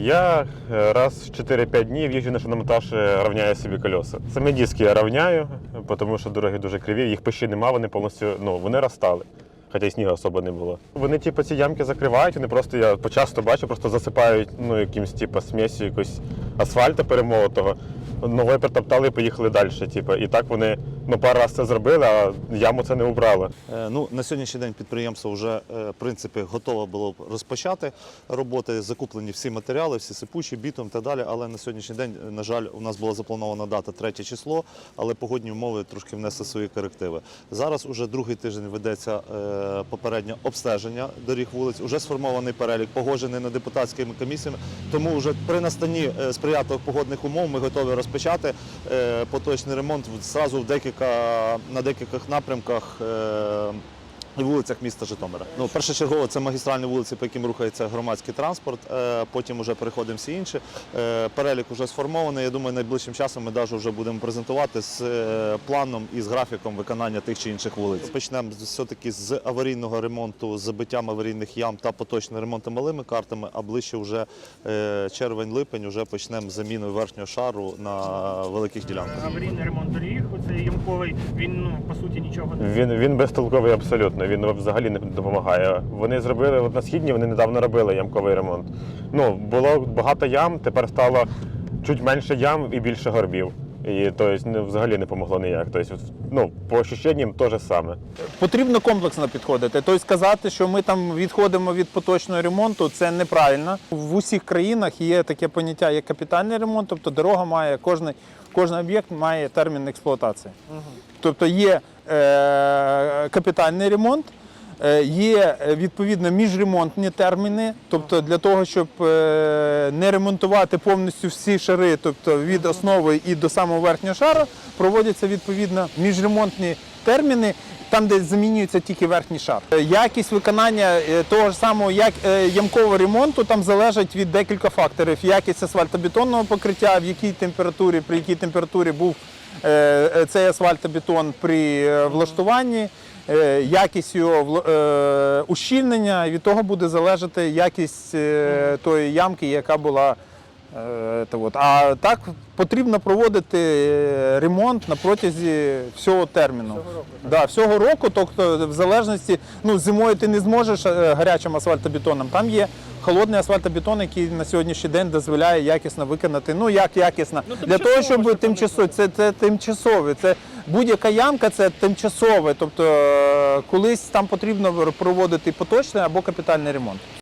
Я е, раз в 4-5 днів їжджу на шиномонтаж, е, рівняю собі колеса. Самі диски я рівняю, тому що дороги дуже криві, їх почти нема, вони повністю ну, вони розстали. Хоча й снігу особо не було. Вони, типу, ці ямки закривають, вони просто я почасто бачу, просто засипають ну, якимсь типу, смесю якось асфальту перемолотого. Ногою притоптали і поїхали далі. Типу. І так вони ну, пару разів це зробили, а яму це не убрали. Е, Ну, на сьогоднішній день підприємство вже е, в принципі готове було б розпочати роботи. Закуплені всі матеріали, всі сипучі, бітум та далі. Але на сьогоднішній день, на жаль, у нас була запланована дата 3 число, але погодні умови трошки внесли свої корективи. Зараз уже другий тиждень ведеться е, попереднє обстеження доріг вулиць. Уже сформований перелік, погоджений на депутатськими комісіями. Тому вже при настанні сприятливих погодних умов ми готові розпочати поточний ремонт зразу в декілька на декількох напрямках. І вулицях міста Житомира. Ну, першочергово це магістральні вулиці, по яким рухається громадський транспорт. е, Потім вже переходимо всі інші. Е, Перелік вже сформований. Я думаю, найближчим часом ми навіть вже будемо презентувати з е, планом і з графіком виконання тих чи інших вулиць. Почнемо все-таки з аварійного ремонту, з забиттям аварійних ям та поточним ремонтом малими картами, а ближче вже червень-липень вже почнемо з заміною верхнього шару на великих ділянках. Аварійний ремонт доріг, оцей ямковий, він ну по суті нічого не Він, він безтолковий абсолютно, він взагалі не допомагає. Вони зробили от на східні, вони недавно робили ямковий ремонт. Ну, було багато ям, тепер стало чуть менше ям і більше горбів. І тобто, взагалі не помогло ніяк. Тобто, ну, по ощущенням те ж саме. Потрібно комплексно підходити. Тобто сказати, що ми там відходимо від поточного ремонту, це неправильно. В усіх країнах є таке поняття, як капітальний ремонт, тобто дорога має кожний, кожен об'єкт має термін експлуатації. Тобто є е, капітальний ремонт. Е, Є е, відповідно міжремонтні терміни, тобто для того, щоб е, не ремонтувати повністю всі шари, тобто від основи і до самого верхнього шару, проводяться відповідно міжремонтні терміни, там, де замінюється тільки верхній шар. Якість виконання того ж самого як ямкового ремонту там залежить від декілька факторів: якість асфальтобетонного покриття, в якій температурі, при якій температурі був цей асфальтобетон при влаштуванні. Е, Якість його е, ущільнення, і від того буде залежати якість е, тої ямки, яка була. А так потрібно проводити ремонт на протязі всього терміну. Всього року. Да, всього року, тобто в залежності, ну зимою ти не зможеш гарячим асфальтобетоном. Там є холодний асфальтобетон, який на сьогоднішній день дозволяє якісно виконати. Ну як якісно? Ну, Для того, щоб тимчасові тимчасово, це, це тимчасове. Це будь-яка ямка це тимчасове. Тобто е, колись там потрібно проводити поточний або капітальний ремонт.